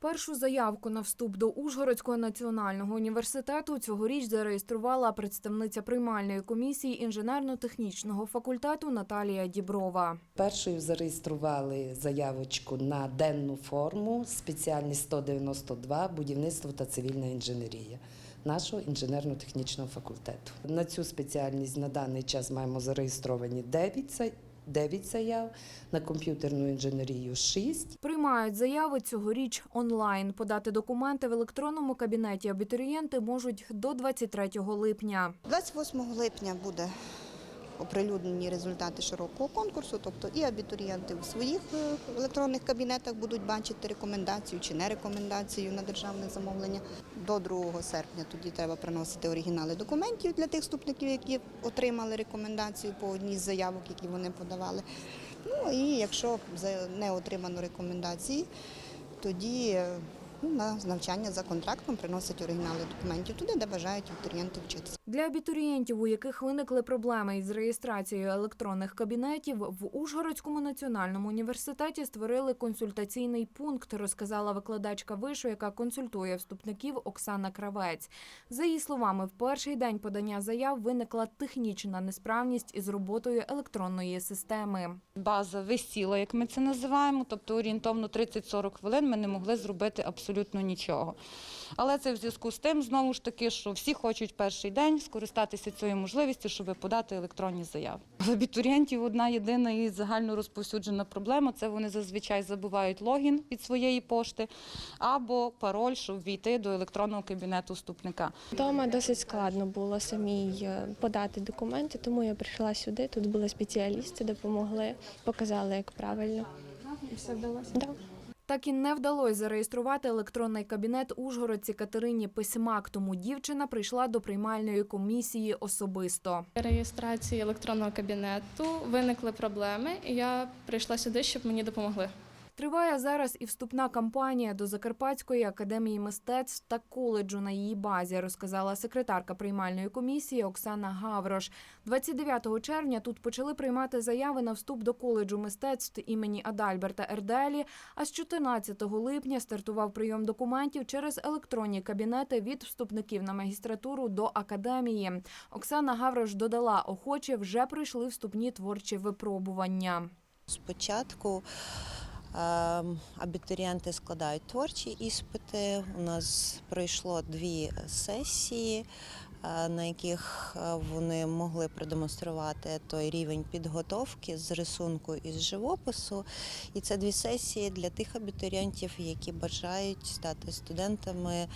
Першу заявку на вступ до Ужгородського національного університету цьогоріч зареєструвала представниця приймальної комісії інженерно-технічного факультету Наталія Діброва. Першою зареєстрували заявочку на денну форму спеціальність 192 будівництво та цивільна інженерія нашого інженерно-технічного факультету. На цю спеціальність на даний час маємо зареєстровані 9 за- 9 заяв, на комп'ютерну інженерію 6. Приймають заяви цьогоріч онлайн. Подати документи в електронному кабінеті абітурієнти можуть до 23 липня. 28 липня буде оприлюднені результати широкого конкурсу, тобто і абітурієнти у своїх е, електронних кабінетах будуть бачити рекомендацію чи не рекомендацію на державне замовлення. До 2 серпня тоді треба приносити оригінали документів для тих вступників, які отримали рекомендацію по одній з заявок, які вони подавали. Ну і якщо не отримано рекомендації, тоді е, ну, на навчання за контрактом приносять оригінали документів туди, де бажають абітурієнти вчитися. Для абітурієнтів, у яких виникли проблеми із реєстрацією електронних кабінетів, в Ужгородському національному університеті створили консультаційний пункт, розказала викладачка вишу, яка консультує вступників Оксана Кравець. За її словами, в перший день подання заяв виникла технічна несправність із роботою електронної системи. База висіла, як ми це називаємо, тобто орієнтовно 30-40 хвилин ми не могли зробити абсолютно нічого. Але це в зв'язку з тим, знову ж таки, що всі хочуть перший день скористатися цією можливістю, щоб подати електронні заяви. В абітурієнтів одна єдина і загально розповсюджена проблема це вони зазвичай забувають логін від своєї пошти або пароль, щоб війти до електронного кабінету вступника. Вдома досить складно було самій е, подати документи, тому я прийшла сюди. Тут були спеціалісти, допомогли, показали, як правильно. І все вдалося. Да. Так і не вдалося зареєструвати електронний кабінет Ужгородці Катерині Письмак, тому дівчина прийшла до приймальної комісії особисто. реєстрації електронного кабінету виникли проблеми, і я прийшла сюди, щоб мені допомогли. Триває зараз і вступна кампанія до Закарпатської академії мистецтв та коледжу на її базі, розказала секретарка приймальної комісії Оксана Гаврош. 29 червня тут почали приймати заяви на вступ до коледжу мистецтв імені Адальберта Ерделі. А з 14 липня стартував прийом документів через електронні кабінети від вступників на магістратуру до академії. Оксана Гаврош додала, охочі вже пройшли вступні творчі випробування. Спочатку абітурієнти складають творчі іспити. У нас пройшло дві сесії, е, на яких е, вони могли продемонструвати той рівень підготовки з рисунку і з живопису. І це дві сесії для тих абітурієнтів, які бажають стати студентами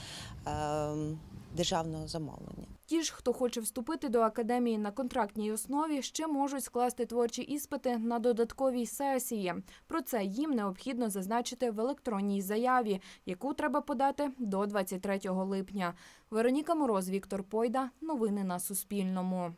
ем, державного замовлення. Ті ж, хто хоче вступити до академії на контрактній основі, ще можуть скласти творчі іспити на додатковій сесії. Про це їм необхідно зазначити в електронній заяві, яку треба подати до 23 липня. Вероніка Мороз, Віктор Пойда. Новини на Суспільному.